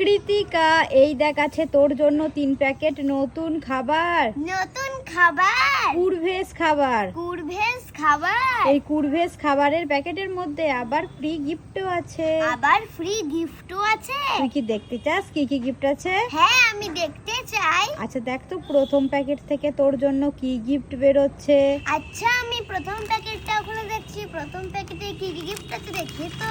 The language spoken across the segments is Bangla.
কৃতিকা এই দেখ আছে তোর জন্য তিন প্যাকেট নতুন খাবার। নতুন খাবার? কুরভেজ খাবার। কুরভেজ খাবার? এই কুরভেজ খাবারের প্যাকেটের মধ্যে আবার ফ্রি গিফটও আছে। আবার ফ্রি গিফটও আছে? তুই কি দেখতে চাস? কি কি গিফট আছে? হ্যাঁ আমি দেখতে চাই। আচ্ছা দেখ তো প্রথম প্যাকেট থেকে তোর জন্য কি গিফট বেরোচ্ছে। আচ্ছা আমি প্রথম প্যাকেটটা খুলে দেখছি। প্রথম প্যাকেটে কি কি গিফট আছে দেখি তো।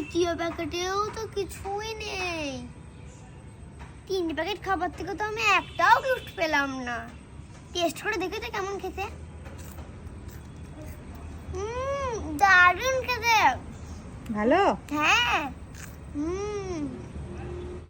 তৃতীয় প্যাকেটেও তো কিছুই নেই। তিন প্যাকেট খাবার থেকে তো আমি একটাও গিফট পেলাম না। টেস্ট করে দেখে তো কেমন খেতে। হুম দারুণ খেতে। ভালো? হ্যাঁ। হুম।